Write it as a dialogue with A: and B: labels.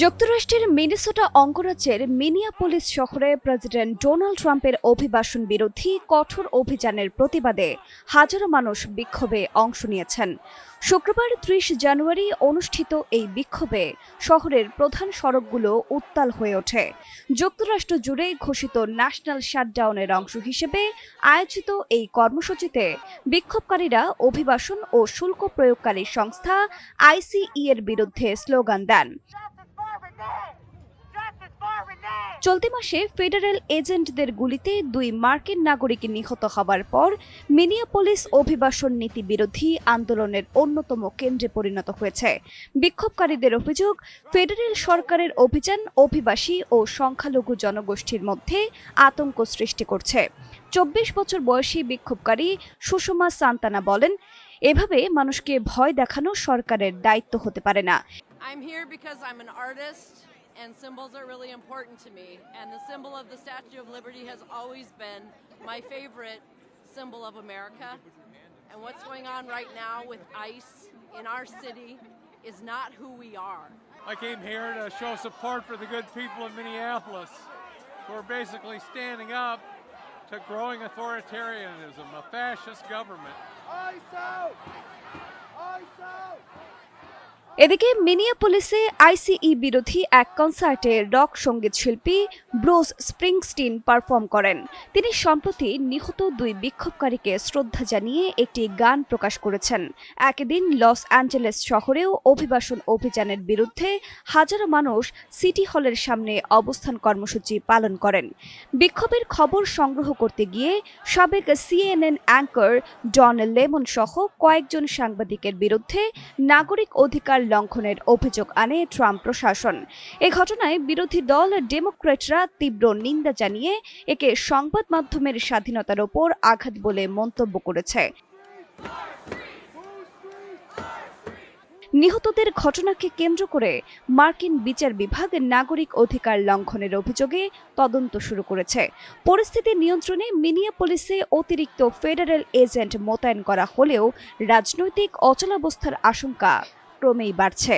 A: যুক্তরাষ্ট্রের মিনেসোটা অঙ্গরাজ্যের মিনিয়াপোলিস শহরে প্রেসিডেন্ট ডোনাল্ড ট্রাম্পের অভিবাসন বিরোধী কঠোর অভিযানের প্রতিবাদে হাজারো মানুষ বিক্ষোভে অংশ নিয়েছেন। শুক্রবার ত্রিশ জানুয়ারি অনুষ্ঠিত এই বিক্ষোভে শহরের প্রধান সড়কগুলো উত্তাল হয়ে ওঠে। যুক্তরাষ্ট্র জুড়ে ঘোষিত ন্যাশনাল শাটডাউনের অংশ হিসেবে আয়োজিত এই কর্মসূচিতে বিক্ষোভকারীরা অভিবাসন ও শুল্ক প্রয়োগকারী সংস্থা আইসিই এর বিরুদ্ধে স্লোগান দেন। চলতি মাসে ফেডারেল এজেন্টদের গুলিতে দুই মার্কিন নাগরিক নিহত হবার পর মিনিয়াপোলিস অভিবাসন নীতি বিরোধী আন্দোলনের অন্যতম কেন্দ্রে পরিণত হয়েছে। বিক্ষোভকারীদের অভিযোগ, ফেডারেল সরকারের অভিযান অভিবাসী ও সংখ্যালঘু জনগোষ্ঠীর মধ্যে আতঙ্ক সৃষ্টি করছে। চব্বিশ বছর বয়সী বিক্ষোভকারী সুষমা সান্তানা বলেন, এভাবে মানুষকে ভয় দেখানো সরকারের দায়িত্ব হতে পারে না।
B: I'm here because I'm an artist and symbols are really important to me. And the symbol of the Statue of Liberty has always been my favorite symbol of America. And what's going on right now with ICE in our city is not who we are.
C: I came here to show support for the good people of Minneapolis who are basically standing up to growing authoritarianism, a fascist government.
A: এদিকে মিনিয়া মিনিয়াপোলিসে আইসিই বিরোধী এক কনসার্টে rock সংগীত শিল্পী bros স্প্রিংস্টিন perform করেন। তিনি সম্প্রতি নিহত দুই বিক্ষোভকারীকে শ্রদ্ধা জানিয়ে একটি গান প্রকাশ করেছেন। একদিন লস অ্যাঞ্জেলেস শহরেও অভিবাসন অভিযানের বিরুদ্ধে হাজারো মানুষ সিটি হলের সামনে অবস্থান কর্মসূচি পালন করেন। বিক্ষোভের খবর সংগ্রহ করতে গিয়ে সাবেক সিএনএন অ্যাঙ্কর জন লেমন সহ কয়েকজন সাংবাদিকের বিরুদ্ধে নাগরিক অধিকার লঙ্ঘনের অভিযোগ আনে ট্রাম্প প্রশাসন। এ ঘটনায় বিরোধী দল ডেমোক্র্যাটরা তীব্র নিন্দা জানিয়ে একে সংবাদ মাধ্যমের স্বাধীনতার ওপর আঘাত বলে মন্তব্য করেছে। নিহতদের ঘটনাকে কেন্দ্র করে মার্কিন বিচার বিভাগ নাগরিক অধিকার লঙ্ঘনের অভিযোগে তদন্ত শুরু করেছে। পরিস্থিতি নিয়ন্ত্রণে মিনিয়াপোলিসে অতিরিক্ত ফেডারেল এজেন্ট মোতায়েন করা হলেও রাজনৈতিক অচলাবস্থার আশঙ্কা ক্রমেই বাড়ছে।